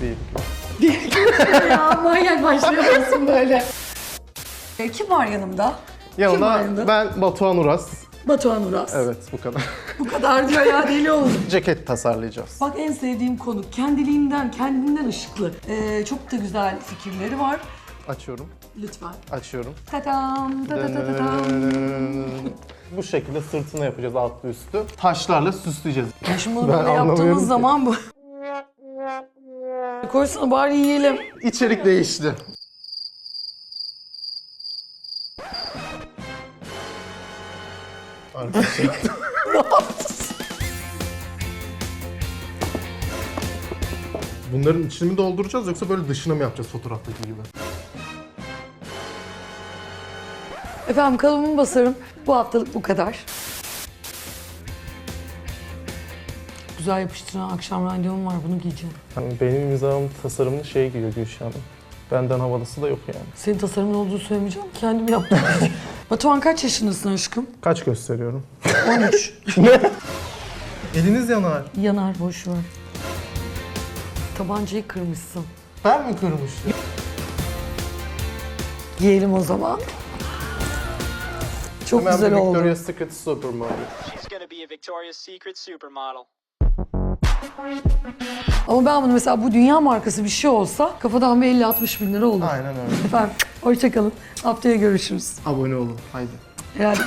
Değil. ya manyak başlıyorsun böyle. E, kim var yanımda? Kim var Yanında yanında? ben Batuhan Uras. Batuhan Uras. Evet bu kadar. Bu kadar diyor ya deli oldum. Ceket tasarlayacağız. Bak en sevdiğim konu kendiliğinden, kendinden ışıklı. Ee, çok da güzel fikirleri var. Açıyorum. Lütfen. Açıyorum. Tadam, ta ta ta ta tam. Bu şekilde sırtına yapacağız altlı üstü. Taşlarla süsleyeceğiz. Ya Şimdi bunu Ben böyle anlamıyorum ki. zaman bu... Koysana bari yiyelim. İçerik değişti. Arkadaşlar. Bunların içini mi dolduracağız yoksa böyle dışına mı yapacağız fotoğraftaki gibi? Efendim kalıbımı basarım. Bu haftalık bu kadar. Güzel yapıştıran akşam randevum var bunu giyeceğim. Hani benim imzam tasarımlı şey giyiyor Gülşah Hanım. Benden havalısı da yok yani. Senin tasarımın olduğunu söylemeyeceğim. Kendim yaptım. Batuhan kaç yaşındasın aşkım? Kaç gösteriyorum? 13. Eliniz yanar. Yanar boş ver. Tabancayı kırmışsın. Ben mi kırmıştım? Giyelim o zaman. Çok Hemen güzel bir oldu. Victoria's Secret Supermodel. She's gonna be a Victoria's Secret supermodel. Ama ben bunu mesela bu dünya markası bir şey olsa kafadan bir 50-60 bin lira olur. Aynen öyle. Efendim hoşçakalın. Haftaya görüşürüz. Abone olun. Haydi. Herhalde.